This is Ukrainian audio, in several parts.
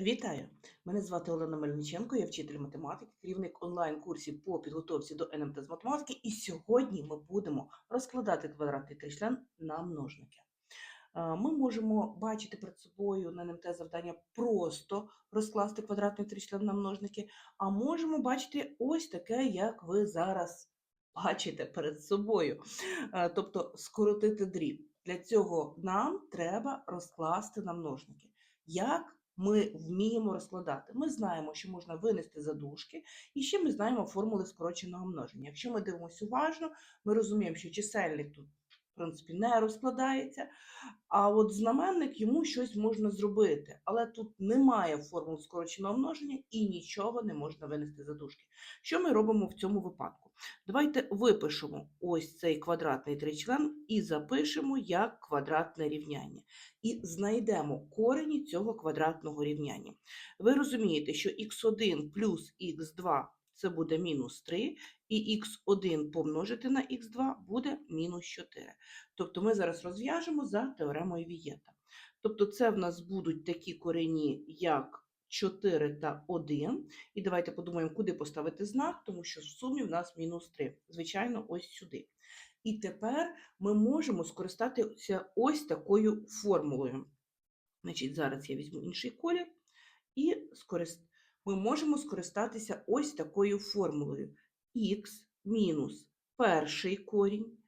Вітаю! Мене звати Олена Мельниченко, я вчитель математики, керівник онлайн-курсів по підготовці до НМТ з математики. І сьогодні ми будемо розкладати квадратний тричлен на множники. Е, Ми можемо бачити перед собою на НМТ завдання просто розкласти квадратний тричлен на множники, а можемо бачити ось таке, як ви зараз бачите перед собою. Е, Тобто скоротити дріб. Для цього нам треба розкласти на множники. Як ми вміємо розкладати? Ми знаємо, що можна винести задушки, і ще ми знаємо формули скороченого множення. Якщо ми дивимося уважно, ми розуміємо, що чисельник тут, принципі, не розкладається, а от знаменник йому щось можна зробити. Але тут немає формул скороченого множення і нічого не можна винести задушки. Що ми робимо в цьому випадку? Давайте випишемо ось цей квадратний тричлен і запишемо як квадратне рівняння. І знайдемо корені цього квадратного рівняння. Ви розумієте, що х1 плюс х2 це буде мінус 3, і х1 помножити на х2 буде мінус 4. Тобто ми зараз розв'яжемо за теоремою Вієта. Тобто це в нас будуть такі корені, як 4 та 1. І давайте подумаємо, куди поставити знак, тому що в сумі в нас мінус 3. Звичайно, ось сюди. І тепер ми можемо скористатися ось такою формулою. Значить, зараз я візьму інший колір і ми можемо скористатися ось такою формулою. Х мінус перший корінь,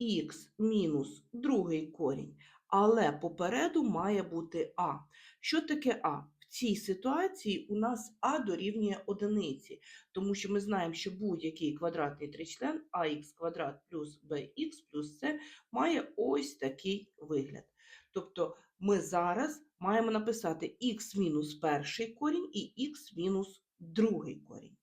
х мінус другий корінь. Але попереду має бути а. Що таке а? В цій ситуації у нас а дорівнює одиниці, тому що ми знаємо, що будь-який квадратний тричлен ах квадрат плюс bx плюс c має ось такий вигляд. Тобто ми зараз маємо написати х мінус перший корінь і х мінус другий корінь.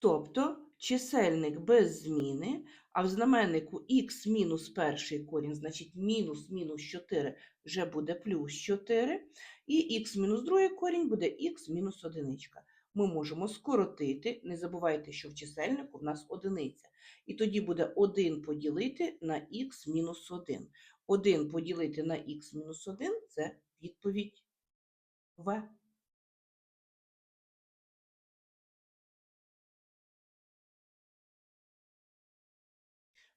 Тобто чисельник без зміни, а в знаменнику х мінус перший корінь, значить мінус мінус 4 вже буде плюс 4, і х мінус другий корінь буде х мінус одиничка. Ми можемо скоротити, не забувайте, що в чисельнику в нас одиниця. І тоді буде 1 поділити на х мінус 1. 1 поділити на х мінус 1 це відповідь В.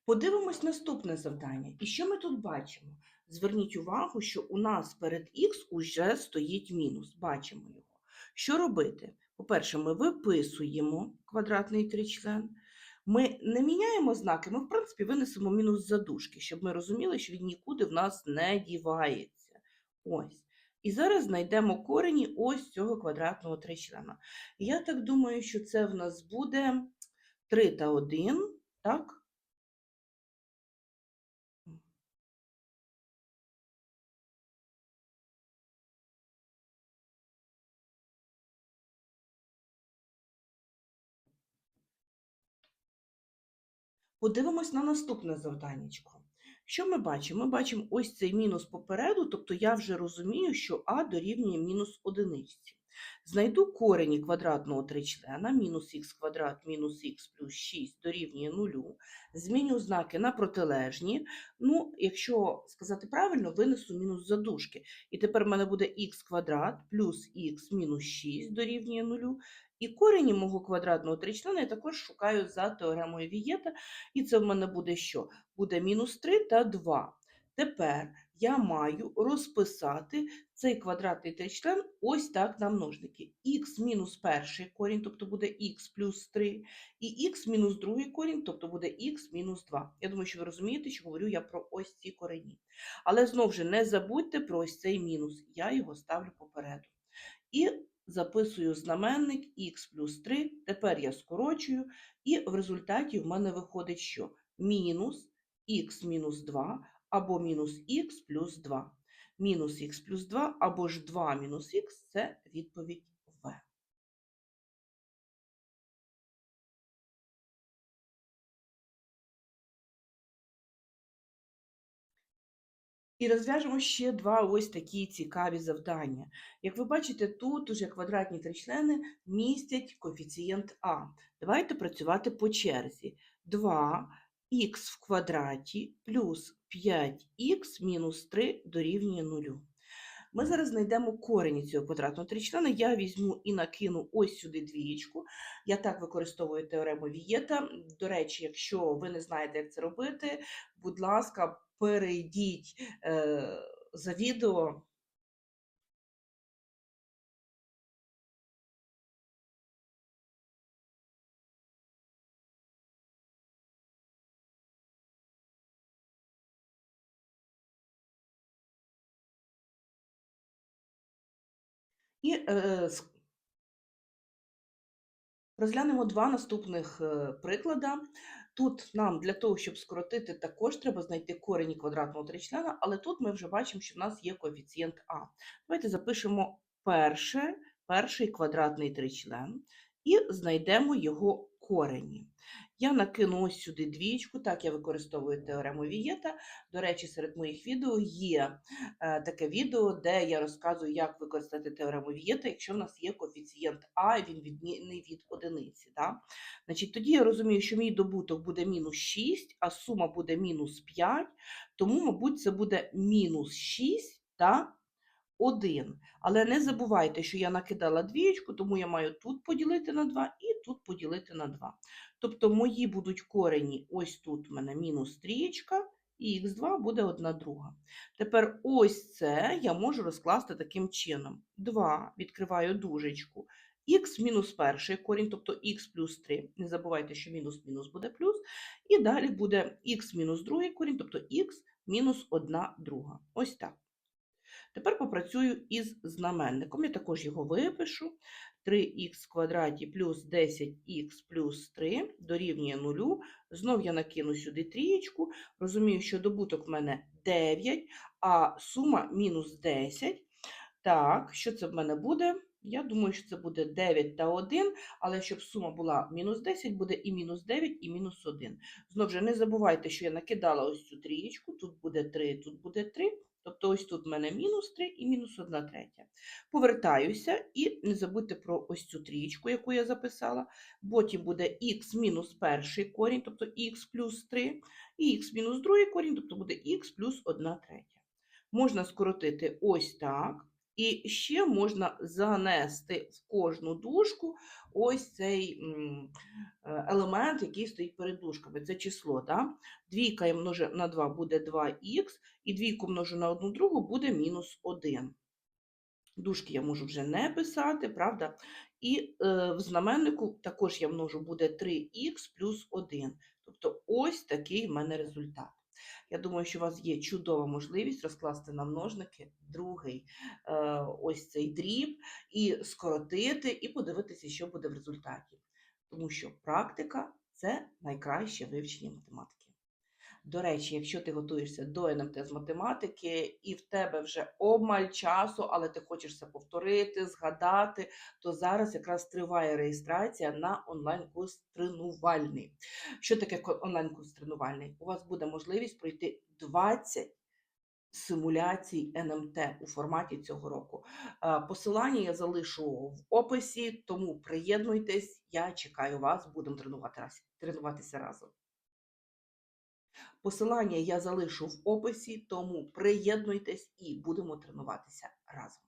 Подивимось наступне завдання. І що ми тут бачимо? Зверніть увагу, що у нас перед х уже стоїть мінус. Бачимо його. Що робити? По-перше, ми виписуємо квадратний тричлен. Ми не міняємо знаки, ми, в принципі, винесемо мінус задушки, щоб ми розуміли, що він нікуди в нас не дівається. Ось. І зараз знайдемо корені ось цього квадратного тричлена. Я так думаю, що це в нас буде 3 та 1, так? Подивимось на наступне завданнячко. Що ми бачимо? Ми бачимо ось цей мінус попереду, тобто я вже розумію, що а дорівнює мінус одиничці. Знайду корені квадратного тричлена, мінус х квадрат мінус х плюс 6 дорівнює нулю. Зміню знаки на протилежні. Ну, якщо сказати правильно, винесу мінус задушки. І тепер в мене буде х квадрат плюс х мінус 6 дорівнює нулю. І корені мого квадратного тричлена я також шукаю за теоремою Вієта. І це в мене буде що? Буде мінус 3 та 2. Тепер я маю розписати цей квадратний тричлен ось так на множники. х мінус перший корінь, тобто буде х плюс 3, і х мінус другий корінь, тобто буде х мінус 2. Я думаю, що ви розумієте, що говорю я про ось ці корені. Але знову ж не забудьте про ось цей мінус. Я його ставлю попереду. І записую знаменник х плюс 3, тепер я скорочую, і в результаті в мене виходить, що мінус х мінус 2 або мінус х плюс 2. Мінус х плюс 2 або ж 2 мінус х це відповідь В. І розв'яжемо ще два ось такі цікаві завдання. Як ви бачите, тут уже квадратні тричлени містять коефіцієнт А. Давайте працювати по черзі. 2 х в квадраті плюс 5х мінус 3 дорівнює 0. Ми зараз знайдемо корені цього квадратного тричлена. Я візьму і накину ось сюди двієчку. Я так використовую теорему Вієта. До речі, якщо ви не знаєте, як це робити, будь ласка, перейдіть е, за відео. І е, розглянемо два наступних е, приклада. Тут нам для того, щоб скоротити, також треба знайти корені квадратного тричлена, але тут ми вже бачимо, що в нас є коефіцієнт А. Давайте запишемо перше, перший квадратний тричлен і знайдемо його корені. Я накину ось сюди двічку, так я використовую теорему Вієта. До речі, серед моїх відео є е, таке відео, де я розказую, як використати теорему Вієта, якщо в нас є коефіцієнт А, і він відмінний від одиниці. Да? Значить, тоді я розумію, що мій добуток буде мінус 6, а сума буде мінус 5, тому, мабуть, це буде мінус 6 та 1. Але не забувайте, що я накидала двієчку, тому я маю тут поділити на 2 і тут поділити на 2. Тобто мої будуть корені, ось тут в мене мінус трієчка, і х2 буде 1 друга. Тепер ось це я можу розкласти таким чином. 2, відкриваю дужечку, х мінус перший корінь, тобто х плюс 3. Не забувайте, що мінус-мінус буде плюс. І далі буде х мінус другий корінь, тобто х мінус 1 друга. Ось так. Тепер попрацюю із знаменником. Я також його випишу. 3х в квадраті плюс 10х плюс 3 дорівнює 0. Знов я накину сюди трієчку. Розумію, що добуток в мене 9, а сума мінус 10. Так, що це в мене буде? Я думаю, що це буде 9 та 1, але щоб сума була мінус 10, буде і мінус 9, і мінус 1. Знову ж не забувайте, що я накидала ось цю трієчку, тут буде 3, тут буде 3. Тобто ось тут в мене мінус 3 і мінус 1 третя. Повертаюся і не забудьте про ось цю трієчку, яку я записала. Потім буде х мінус перший корінь, тобто х плюс 3, і х мінус другий корінь, тобто буде х плюс 1 третя. Можна скоротити ось так. І ще можна занести в кожну дужку ось цей е, елемент, який стоїть перед дужками. Це число. Да? Двійка я множу на 2 буде 2х, і двійку множу на одну другу буде мінус 1. Дужки я можу вже не писати, правда? І е, в знаменнику також я множу буде 3х плюс 1. Тобто ось такий в мене результат. Я думаю, що у вас є чудова можливість розкласти на множники другий е, ось цей дріб, і скоротити, і подивитися, що буде в результаті. Тому що практика це найкраще вивчення математики. До речі, якщо ти готуєшся до НМТ з математики, і в тебе вже обмаль часу, але ти хочеш це повторити, згадати, то зараз якраз триває реєстрація на онлайн-курс тренувальний. Що таке онлайн-курс тренувальний? У вас буде можливість пройти 20 симуляцій НМТ у форматі цього року. Посилання я залишу в описі, тому приєднуйтесь, я чекаю вас, будемо тренуватися разом. Посилання я залишу в описі, тому приєднуйтесь і будемо тренуватися разом.